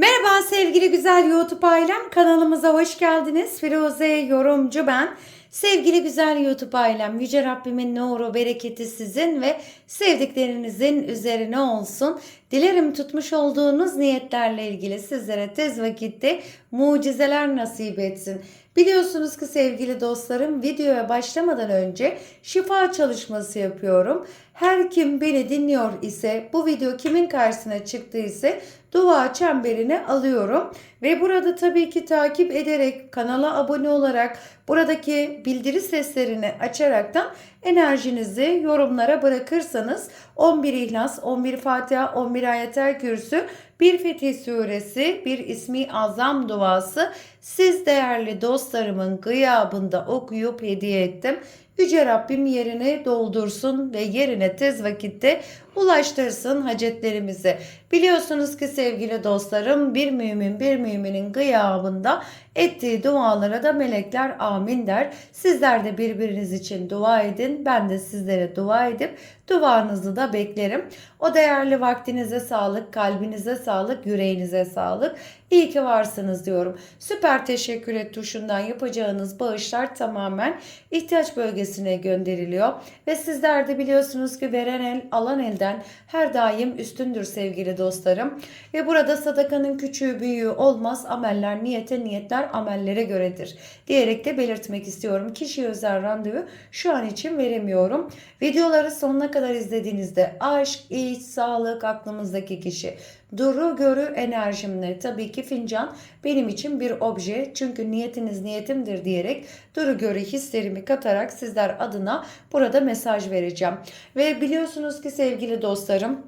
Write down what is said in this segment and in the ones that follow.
Merhaba sevgili güzel YouTube ailem. Kanalımıza hoş geldiniz. Firuze yorumcu ben. Sevgili güzel YouTube ailem, Yüce Rabbimin nuru, bereketi sizin ve sevdiklerinizin üzerine olsun. Dilerim tutmuş olduğunuz niyetlerle ilgili sizlere tez vakitte mucizeler nasip etsin. Biliyorsunuz ki sevgili dostlarım videoya başlamadan önce şifa çalışması yapıyorum. Her kim beni dinliyor ise bu video kimin karşısına çıktıysa dua çemberine alıyorum. Ve burada tabii ki takip ederek kanala abone olarak buradaki bildiri seslerini açaraktan enerjinizi yorumlara bırakırsanız 11 İhlas, 11 Fatiha, 11 Ayetel Kürsü, bir Fetih Suresi, bir İsmi Azam duası siz değerli dostlarımın gıyabında okuyup hediye ettim. Yüce Rabbim yerini doldursun ve yerine tez vakitte ulaştırsın hacetlerimizi. Biliyorsunuz ki sevgili dostlarım bir mümin bir müminin gıyabında ettiği dualara da melekler amin der. Sizler de birbiriniz için dua edin. Ben de sizlere dua edip duanızı da beklerim. O değerli vaktinize sağlık, kalbinize sağlık, yüreğinize sağlık. İyi ki varsınız diyorum. Süper teşekkür et tuşundan yapacağınız bağışlar tamamen ihtiyaç bölgesine gönderiliyor. Ve sizler de biliyorsunuz ki veren el alan elden her daim üstündür sevgili dostlarım. Ve burada sadakanın küçüğü büyüğü olmaz. Ameller niyete niyetler amellere göredir. Diyerek de belirtmek istiyorum. Kişi özel randevu şu an için veremiyorum. Videoları sonuna kadar izlediğinizde aşk, iş, sağlık aklımızdaki kişi Duru görü enerjimle tabii ki fincan. Benim için bir obje. Çünkü niyetiniz niyetimdir diyerek duru görü hislerimi katarak sizler adına burada mesaj vereceğim. Ve biliyorsunuz ki sevgili dostlarım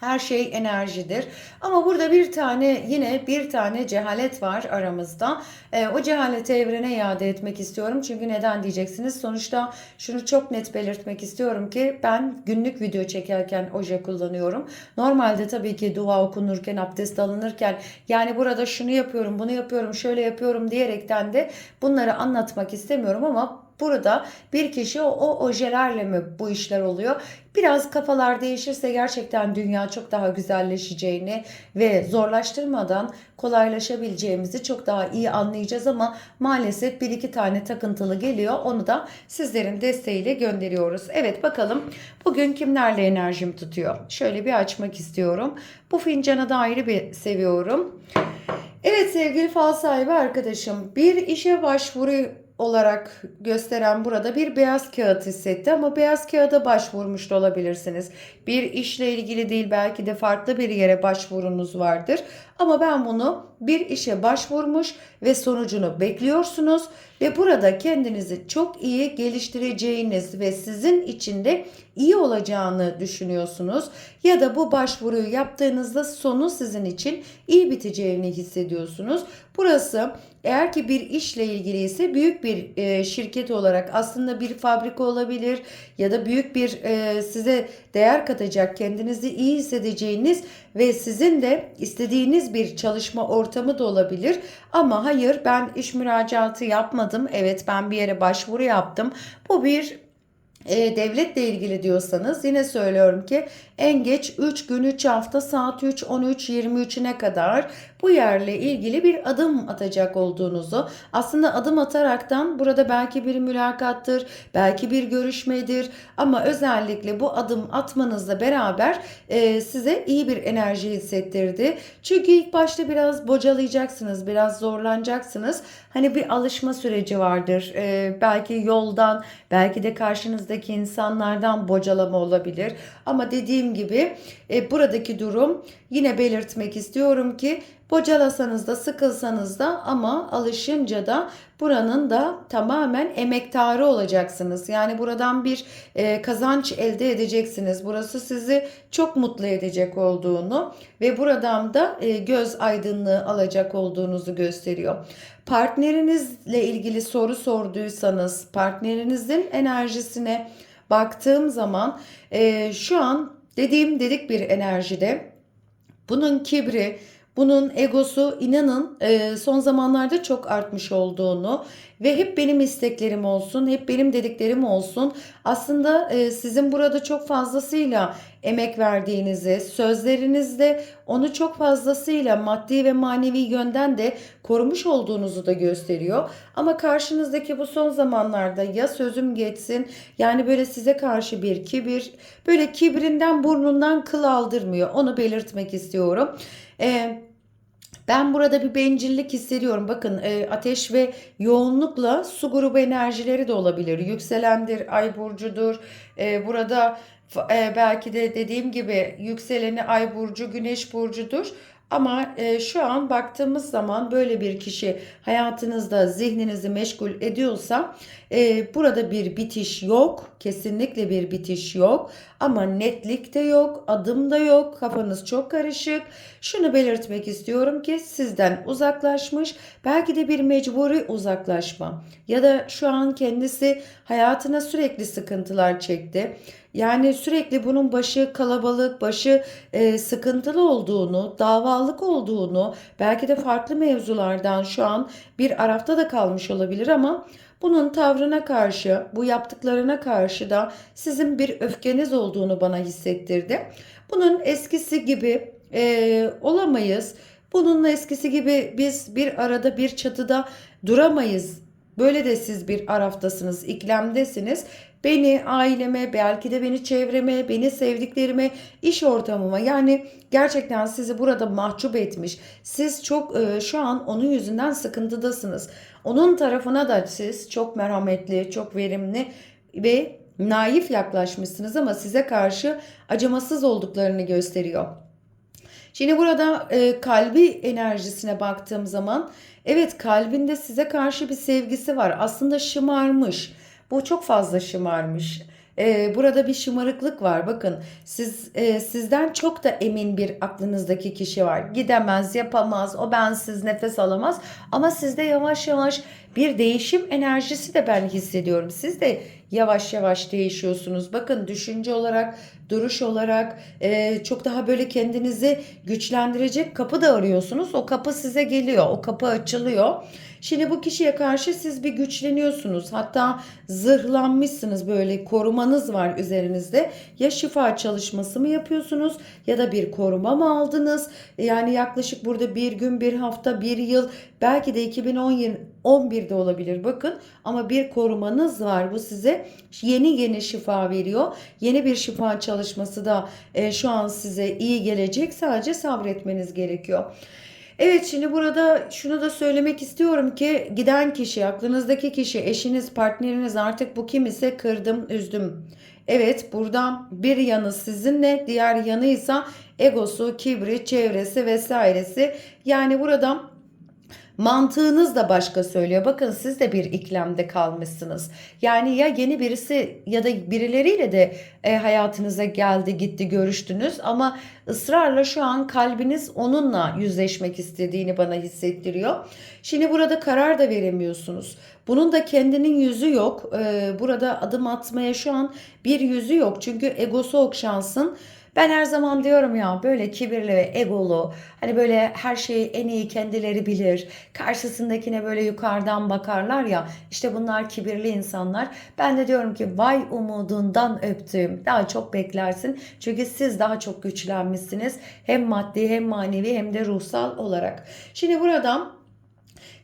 her şey enerjidir. Ama burada bir tane yine bir tane cehalet var aramızda. E, o cehaleti evrene iade etmek istiyorum. Çünkü neden diyeceksiniz? Sonuçta şunu çok net belirtmek istiyorum ki ben günlük video çekerken oje kullanıyorum. Normalde tabii ki dua okunurken, abdest alınırken yani burada şunu yapıyorum, bunu yapıyorum, şöyle yapıyorum diyerekten de bunları anlatmak istemiyorum ama Burada bir kişi o, o ojelerle mi bu işler oluyor? Biraz kafalar değişirse gerçekten dünya çok daha güzelleşeceğini ve zorlaştırmadan kolaylaşabileceğimizi çok daha iyi anlayacağız ama maalesef bir iki tane takıntılı geliyor. Onu da sizlerin desteğiyle gönderiyoruz. Evet bakalım bugün kimlerle enerjim tutuyor? Şöyle bir açmak istiyorum. Bu fincanı da ayrı bir seviyorum. Evet sevgili fal sahibi arkadaşım bir işe başvuru olarak gösteren burada bir beyaz kağıt hissetti ama beyaz kağıda başvurmuş da olabilirsiniz. Bir işle ilgili değil belki de farklı bir yere başvurunuz vardır. Ama ben bunu bir işe başvurmuş ve sonucunu bekliyorsunuz ve burada kendinizi çok iyi geliştireceğiniz ve sizin içinde iyi olacağını düşünüyorsunuz ya da bu başvuruyu yaptığınızda sonu sizin için iyi biteceğini hissediyorsunuz. Burası eğer ki bir işle ilgili ise büyük bir e, şirket olarak aslında bir fabrika olabilir ya da büyük bir e, size değer katacak, kendinizi iyi hissedeceğiniz ve sizin de istediğiniz bir çalışma ortamı da olabilir. Ama hayır ben iş müracaatı yapmadım. Evet ben bir yere başvuru yaptım. Bu bir e, devletle ilgili diyorsanız yine söylüyorum ki en geç 3 gün 3 hafta saat 3 13 23'üne kadar bu yerle ilgili bir adım atacak olduğunuzu aslında adım ataraktan burada belki bir mülakattır belki bir görüşmedir ama özellikle bu adım atmanızla beraber e, size iyi bir enerji hissettirdi. Çünkü ilk başta biraz bocalayacaksınız biraz zorlanacaksınız. Hani bir alışma süreci vardır. E, belki yoldan belki de karşınızdaki insanlardan bocalama olabilir ama dediğim gibi e, buradaki durum yine belirtmek istiyorum ki Bocalasanız da sıkılsanız da ama alışınca da buranın da tamamen emektarı olacaksınız. Yani buradan bir e, kazanç elde edeceksiniz. Burası sizi çok mutlu edecek olduğunu ve buradan da e, göz aydınlığı alacak olduğunuzu gösteriyor. Partnerinizle ilgili soru sorduysanız partnerinizin enerjisine baktığım zaman e, şu an dediğim dedik bir enerjide. Bunun kibri, bunun egosu inanın e, son zamanlarda çok artmış olduğunu ve hep benim isteklerim olsun, hep benim dediklerim olsun. Aslında e, sizin burada çok fazlasıyla emek verdiğinizi, sözlerinizde onu çok fazlasıyla maddi ve manevi yönden de korumuş olduğunuzu da gösteriyor. Ama karşınızdaki bu son zamanlarda ya sözüm geçsin yani böyle size karşı bir kibir, böyle kibrinden burnundan kıl aldırmıyor. Onu belirtmek istiyorum. Eee ben burada bir bencillik hissediyorum. Bakın e, ateş ve yoğunlukla su grubu enerjileri de olabilir. Yükselendir, ay burcudur. E, burada e, belki de dediğim gibi yükseleni ay burcu, güneş burcudur. Ama e, şu an baktığımız zaman böyle bir kişi hayatınızda zihninizi meşgul ediyorsa e, burada bir bitiş yok. Kesinlikle bir bitiş yok. Ama netlik de yok, adım da yok. Kafanız çok karışık. Şunu belirtmek istiyorum ki sizden uzaklaşmış. Belki de bir mecburi uzaklaşma. Ya da şu an kendisi hayatına sürekli sıkıntılar çekti. Yani sürekli bunun başı kalabalık, başı e, sıkıntılı olduğunu, davalık olduğunu, belki de farklı mevzulardan şu an bir arafta da kalmış olabilir ama bunun tavrına karşı, bu yaptıklarına karşı da sizin bir öfkeniz olduğunu bana hissettirdi. Bunun eskisi gibi e, olamayız. Bununla eskisi gibi biz bir arada bir çatıda duramayız. Böyle de siz bir araftasınız, iklemdesiniz. Beni, aileme, belki de beni çevreme, beni sevdiklerime, iş ortamıma yani gerçekten sizi burada mahcup etmiş. Siz çok e, şu an onun yüzünden sıkıntıdasınız. Onun tarafına da siz çok merhametli, çok verimli ve naif yaklaşmışsınız ama size karşı acımasız olduklarını gösteriyor. Şimdi burada e, kalbi enerjisine baktığım zaman evet kalbinde size karşı bir sevgisi var. Aslında şımarmış. Bu çok fazla şımarmış. Ee, burada bir şımarıklık var. Bakın siz e, sizden çok da emin bir aklınızdaki kişi var. Gidemez, yapamaz, o bensiz nefes alamaz. Ama sizde yavaş yavaş bir değişim enerjisi de ben hissediyorum. Siz de yavaş yavaş değişiyorsunuz. Bakın düşünce olarak, duruş olarak e, çok daha böyle kendinizi güçlendirecek kapı da arıyorsunuz. O kapı size geliyor, o kapı açılıyor. Şimdi bu kişiye karşı siz bir güçleniyorsunuz. Hatta zırhlanmışsınız böyle korumanız var üzerinizde. Ya şifa çalışması mı yapıyorsunuz ya da bir koruma mı aldınız? Yani yaklaşık burada bir gün, bir hafta, bir yıl belki de 2011'de olabilir bakın. Ama bir korumanız var. Bu size yeni yeni şifa veriyor. Yeni bir şifa çalışması da e, şu an size iyi gelecek. Sadece sabretmeniz gerekiyor. Evet şimdi burada şunu da söylemek istiyorum ki giden kişi, aklınızdaki kişi, eşiniz, partneriniz artık bu kim ise kırdım, üzdüm. Evet buradan bir yanı sizinle, diğer yanıysa egosu, kibri, çevresi vesairesi. Yani buradan Mantığınız da başka söylüyor. Bakın siz de bir iklemde kalmışsınız. Yani ya yeni birisi ya da birileriyle de e, hayatınıza geldi gitti görüştünüz ama ısrarla şu an kalbiniz onunla yüzleşmek istediğini bana hissettiriyor. Şimdi burada karar da veremiyorsunuz. Bunun da kendinin yüzü yok. Ee, burada adım atmaya şu an bir yüzü yok. Çünkü egosu okşansın. Ben her zaman diyorum ya böyle kibirli ve egolu hani böyle her şeyi en iyi kendileri bilir. Karşısındakine böyle yukarıdan bakarlar ya işte bunlar kibirli insanlar. Ben de diyorum ki vay umudundan öptüğüm daha çok beklersin. Çünkü siz daha çok güçlenmişsiniz. Hem maddi hem manevi hem de ruhsal olarak. Şimdi buradan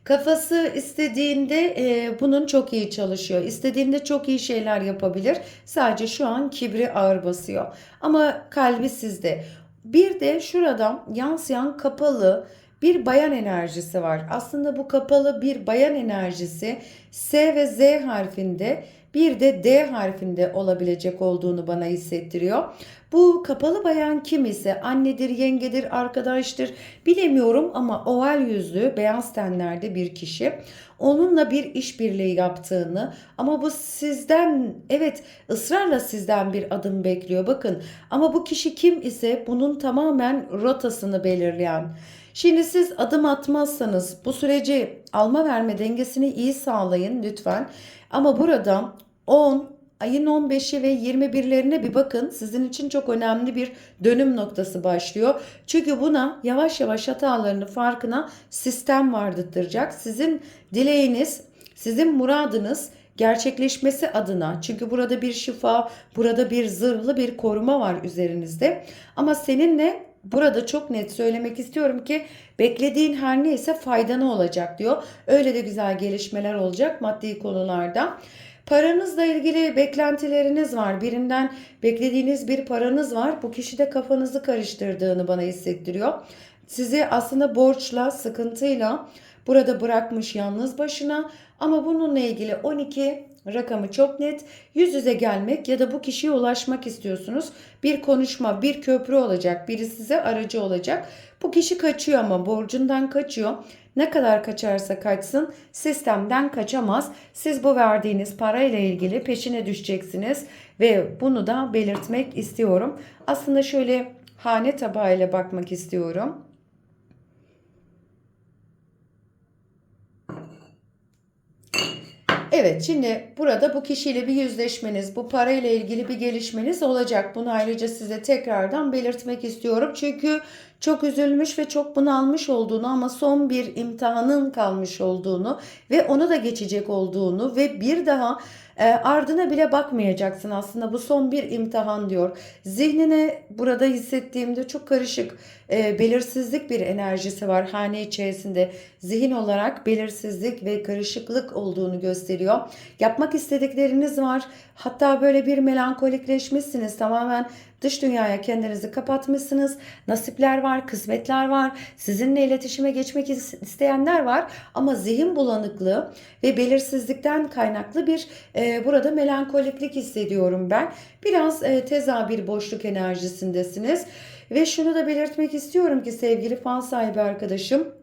Kafası istediğinde e, bunun çok iyi çalışıyor. İstediğinde çok iyi şeyler yapabilir. Sadece şu an kibri ağır basıyor. Ama kalbi sizde. Bir de şuradan yansıyan kapalı bir bayan enerjisi var. Aslında bu kapalı bir bayan enerjisi S ve Z harfinde bir de D harfinde olabilecek olduğunu bana hissettiriyor. Bu kapalı bayan kim ise annedir, yengedir, arkadaştır bilemiyorum ama oval yüzlü beyaz tenlerde bir kişi. Onunla bir işbirliği yaptığını ama bu sizden evet ısrarla sizden bir adım bekliyor bakın. Ama bu kişi kim ise bunun tamamen rotasını belirleyen. Şimdi siz adım atmazsanız bu süreci alma verme dengesini iyi sağlayın lütfen. Ama burada 10, ayın 15'i ve 21'lerine bir bakın. Sizin için çok önemli bir dönüm noktası başlıyor. Çünkü buna yavaş yavaş hatalarını farkına sistem vardırtacak. Sizin dileğiniz, sizin muradınız gerçekleşmesi adına çünkü burada bir şifa, burada bir zırhlı bir koruma var üzerinizde. Ama seninle burada çok net söylemek istiyorum ki beklediğin her neyse faydanı olacak diyor. Öyle de güzel gelişmeler olacak maddi konularda. Paranızla ilgili beklentileriniz var. Birinden beklediğiniz bir paranız var. Bu kişi de kafanızı karıştırdığını bana hissettiriyor. Sizi aslında borçla, sıkıntıyla burada bırakmış yalnız başına ama bununla ilgili 12 rakamı çok net. Yüz yüze gelmek ya da bu kişiye ulaşmak istiyorsunuz. Bir konuşma, bir köprü olacak. Biri size aracı olacak. Bu kişi kaçıyor ama borcundan kaçıyor. Ne kadar kaçarsa kaçsın sistemden kaçamaz. Siz bu verdiğiniz parayla ilgili peşine düşeceksiniz ve bunu da belirtmek istiyorum. Aslında şöyle hane tabağıyla bakmak istiyorum. Evet şimdi burada bu kişiyle bir yüzleşmeniz, bu parayla ilgili bir gelişmeniz olacak. Bunu ayrıca size tekrardan belirtmek istiyorum. Çünkü çok üzülmüş ve çok bunalmış olduğunu ama son bir imtihanın kalmış olduğunu ve onu da geçecek olduğunu ve bir daha e, ardına bile bakmayacaksın aslında bu son bir imtihan diyor. Zihnine burada hissettiğimde çok karışık e, belirsizlik bir enerjisi var hane içerisinde. Zihin olarak belirsizlik ve karışıklık olduğunu gösteriyor. Yapmak istedikleriniz var. Hatta böyle bir melankolikleşmişsiniz. Tamamen dış dünyaya kendinizi kapatmışsınız. Nasipler var, kısmetler var. Sizinle iletişime geçmek isteyenler var. Ama zihin bulanıklığı ve belirsizlikten kaynaklı bir e, burada melankoliklik hissediyorum ben. Biraz e, teza bir boşluk enerjisindesiniz. Ve şunu da belirtmek istiyorum ki sevgili fan sahibi arkadaşım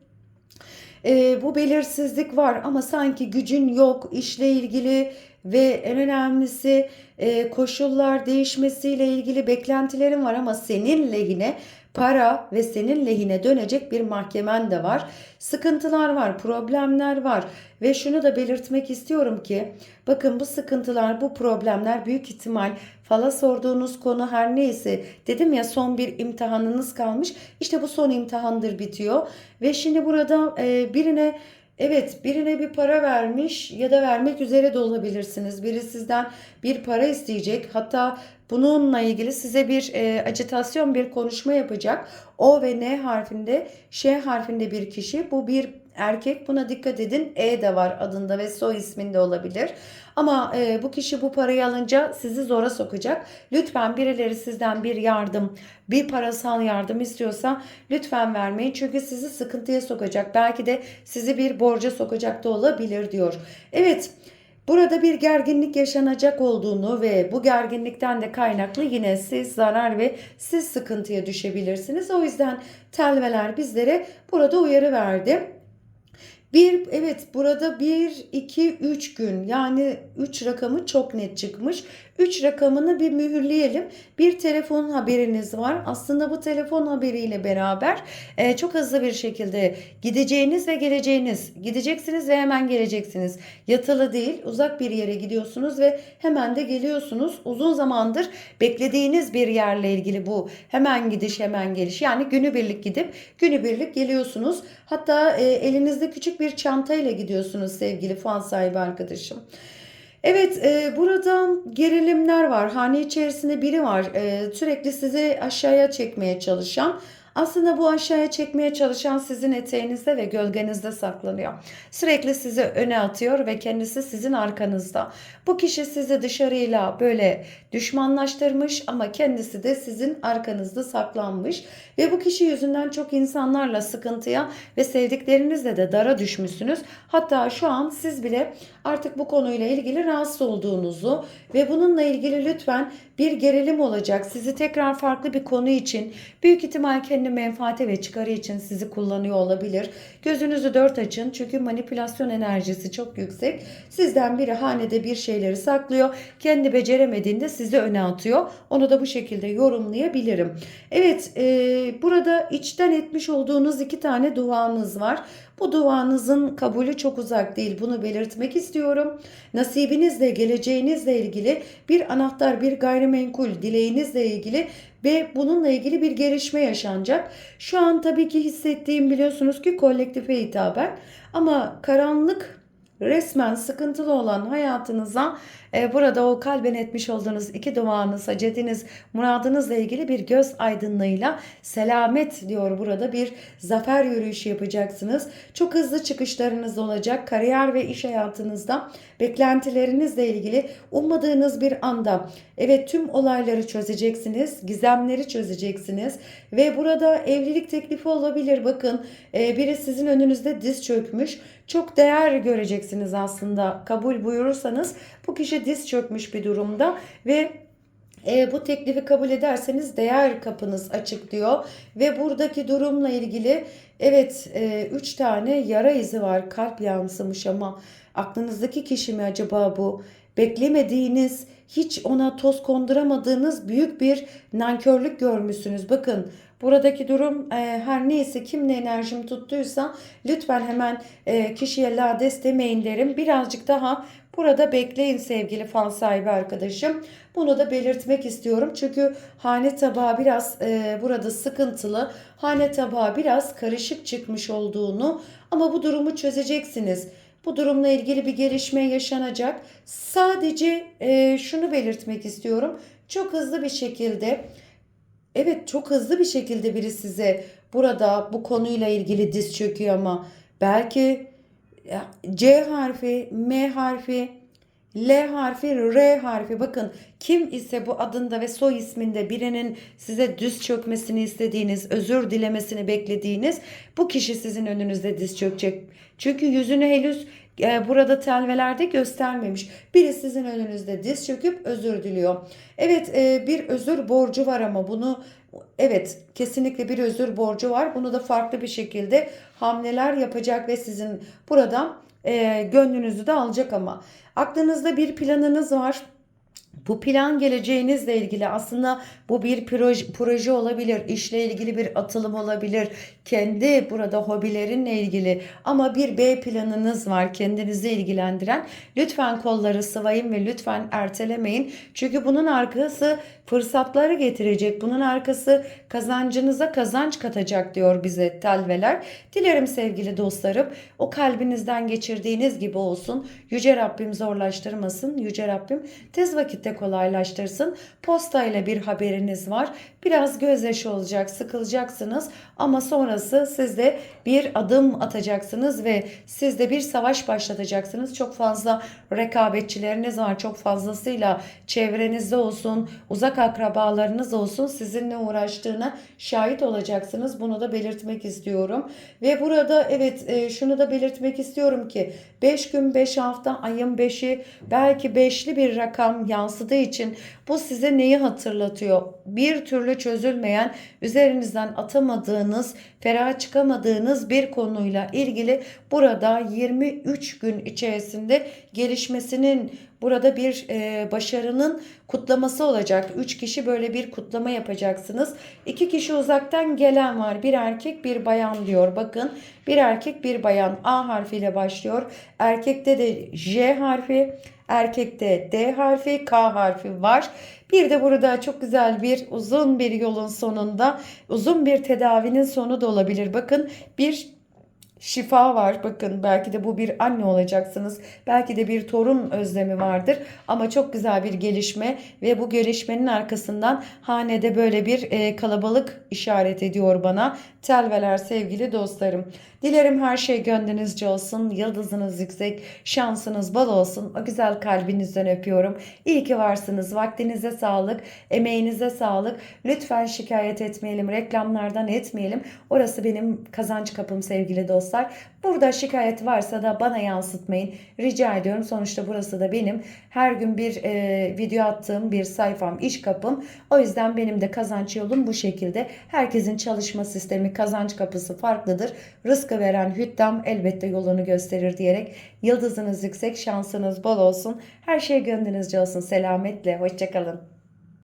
e, bu belirsizlik var ama sanki gücün yok işle ilgili ve en önemlisi e, koşullar değişmesiyle ilgili beklentilerin var ama senin lehine para ve senin lehine dönecek bir mahkemen de var. Sıkıntılar var, problemler var ve şunu da belirtmek istiyorum ki bakın bu sıkıntılar, bu problemler büyük ihtimal fala sorduğunuz konu her neyse dedim ya son bir imtihanınız kalmış. İşte bu son imtihandır bitiyor ve şimdi burada e, birine Evet birine bir para vermiş ya da vermek üzere de olabilirsiniz. Biri sizden bir para isteyecek. Hatta bununla ilgili size bir e, acitasyon bir konuşma yapacak. O ve N harfinde Ş harfinde bir kişi. Bu bir erkek. Buna dikkat edin. E de var adında ve soy isminde olabilir. Ama e, bu kişi bu parayı alınca sizi zora sokacak. Lütfen birileri sizden bir yardım, bir parasal yardım istiyorsa lütfen vermeyin. Çünkü sizi sıkıntıya sokacak. Belki de sizi bir borca sokacak da olabilir diyor. Evet. Burada bir gerginlik yaşanacak olduğunu ve bu gerginlikten de kaynaklı yine siz zarar ve siz sıkıntıya düşebilirsiniz. O yüzden telveler bizlere burada uyarı verdi. Bir evet burada 1 2 3 gün yani 3 rakamı çok net çıkmış. 3 rakamını bir mühürleyelim. Bir telefon haberiniz var. Aslında bu telefon haberiyle beraber e, çok hızlı bir şekilde gideceğiniz ve geleceğiniz. Gideceksiniz ve hemen geleceksiniz. Yatılı değil, uzak bir yere gidiyorsunuz ve hemen de geliyorsunuz. Uzun zamandır beklediğiniz bir yerle ilgili bu hemen gidiş, hemen geliş. Yani günübirlik gidip günübirlik geliyorsunuz. Hatta e, elinizde küçük bir çantayla gidiyorsunuz sevgili fan sahibi arkadaşım. Evet e, burada gerilimler var. Hane içerisinde biri var. E, sürekli sizi aşağıya çekmeye çalışan. Aslında bu aşağıya çekmeye çalışan sizin eteğinizde ve gölgenizde saklanıyor. Sürekli sizi öne atıyor ve kendisi sizin arkanızda. Bu kişi sizi dışarıyla böyle düşmanlaştırmış ama kendisi de sizin arkanızda saklanmış. Ve bu kişi yüzünden çok insanlarla sıkıntıya ve sevdiklerinizle de dara düşmüşsünüz. Hatta şu an siz bile artık bu konuyla ilgili rahatsız olduğunuzu ve bununla ilgili lütfen bir gerilim olacak. Sizi tekrar farklı bir konu için büyük ihtimal kendi menfaati ve çıkarı için sizi kullanıyor olabilir. Gözünüzü dört açın çünkü manipülasyon enerjisi çok yüksek. Sizden biri hanede bir şeyleri saklıyor. Kendi beceremediğinde sizi öne atıyor. Onu da bu şekilde yorumlayabilirim. Evet e, burada içten etmiş olduğunuz iki tane duanız var. Bu duanızın kabulü çok uzak değil. Bunu belirtmek istiyorum. Nasibinizle, geleceğinizle ilgili bir anahtar, bir gayrimenkul dileğinizle ilgili ve bununla ilgili bir gelişme yaşanacak. Şu an tabii ki hissettiğim biliyorsunuz ki kolektife hitaben ama karanlık resmen sıkıntılı olan hayatınıza burada o kalben etmiş olduğunuz iki duanız, hacetiniz, muradınızla ilgili bir göz aydınlığıyla selamet diyor burada bir zafer yürüyüşü yapacaksınız. Çok hızlı çıkışlarınız olacak. Kariyer ve iş hayatınızda beklentilerinizle ilgili ummadığınız bir anda evet tüm olayları çözeceksiniz, gizemleri çözeceksiniz ve burada evlilik teklifi olabilir. Bakın e, biri sizin önünüzde diz çökmüş. Çok değer göreceksiniz aslında. Kabul buyurursanız bu kişi diz çökmüş bir durumda ve e, bu teklifi kabul ederseniz değer kapınız açık diyor. Ve buradaki durumla ilgili evet 3 tane yara izi var kalp yansımış ama aklınızdaki kişi mi acaba bu? Beklemediğiniz hiç ona toz konduramadığınız büyük bir nankörlük görmüşsünüz. Bakın Buradaki durum e, her neyse kim ne enerjim tuttuysa lütfen hemen e, kişiye lades demeyin derim. Birazcık daha burada bekleyin sevgili fan sahibi arkadaşım. Bunu da belirtmek istiyorum. Çünkü hane tabağı biraz e, burada sıkıntılı. Hane tabağı biraz karışık çıkmış olduğunu ama bu durumu çözeceksiniz. Bu durumla ilgili bir gelişme yaşanacak. Sadece e, şunu belirtmek istiyorum. Çok hızlı bir şekilde Evet çok hızlı bir şekilde biri size burada bu konuyla ilgili diz çöküyor ama belki C harfi, M harfi, L harfi, R harfi bakın kim ise bu adında ve soy isminde birinin size düz çökmesini istediğiniz, özür dilemesini beklediğiniz bu kişi sizin önünüzde diz çökecek. Çünkü yüzünü henüz burada telvelerde göstermemiş. Biri sizin önünüzde diz çöküp özür diliyor. Evet e, bir özür borcu var ama bunu evet kesinlikle bir özür borcu var. Bunu da farklı bir şekilde hamleler yapacak ve sizin burada e, gönlünüzü de alacak ama aklınızda bir planınız var bu plan geleceğinizle ilgili aslında bu bir proje, proje olabilir, işle ilgili bir atılım olabilir, kendi burada hobilerinle ilgili ama bir B planınız var kendinizi ilgilendiren. Lütfen kolları sıvayın ve lütfen ertelemeyin. Çünkü bunun arkası fırsatları getirecek. Bunun arkası kazancınıza kazanç katacak diyor bize telveler. Dilerim sevgili dostlarım o kalbinizden geçirdiğiniz gibi olsun. Yüce Rabbim zorlaştırmasın. Yüce Rabbim tez vakitte kolaylaştırsın. Posta ile bir haberiniz var. Biraz gözyaşı olacak, sıkılacaksınız ama sonrası siz de bir adım atacaksınız ve siz de bir savaş başlatacaksınız. Çok fazla rekabetçileriniz var. Çok fazlasıyla çevrenizde olsun, uzak akrabalarınız olsun sizinle uğraştığına şahit olacaksınız. Bunu da belirtmek istiyorum. Ve burada evet e, şunu da belirtmek istiyorum ki 5 gün 5 hafta ayın 5'i belki 5'li bir rakam yansıdığı için bu size neyi hatırlatıyor? Bir türlü çözülmeyen, üzerinizden atamadığınız, ferah çıkamadığınız bir konuyla ilgili burada 23 gün içerisinde gelişmesinin burada bir e, başarının kutlaması olacak. 3 kişi böyle bir kutlama yapacaksınız. 2 kişi uzaktan gelen var. Bir erkek bir bayan diyor. Bakın bir erkek bir bayan A harfiyle başlıyor. Erkekte de J harfi, erkekte D harfi, K harfi var. Bir de burada çok güzel bir uzun bir yolun sonunda uzun bir tedavinin sonu da olabilir. Bakın bir şifa var. Bakın belki de bu bir anne olacaksınız. Belki de bir torun özlemi vardır. Ama çok güzel bir gelişme ve bu gelişmenin arkasından hanede böyle bir e, kalabalık işaret ediyor bana. Telveler sevgili dostlarım. Dilerim her şey gönlünüzce olsun. Yıldızınız yüksek, şansınız bol olsun. O güzel kalbinizden öpüyorum. İyi ki varsınız. Vaktinize sağlık, emeğinize sağlık. Lütfen şikayet etmeyelim, reklamlardan etmeyelim. Orası benim kazanç kapım sevgili dostlar. Burada şikayet varsa da bana yansıtmayın. Rica ediyorum. Sonuçta burası da benim her gün bir e, video attığım bir sayfam, iş kapım. O yüzden benim de kazanç yolum bu şekilde. Herkesin çalışma sistemi, kazanç kapısı farklıdır. Rızkı veren hüddam elbette yolunu gösterir diyerek yıldızınız yüksek, şansınız bol olsun. Her şey gönlünüzce olsun. Selametle, hoşçakalın.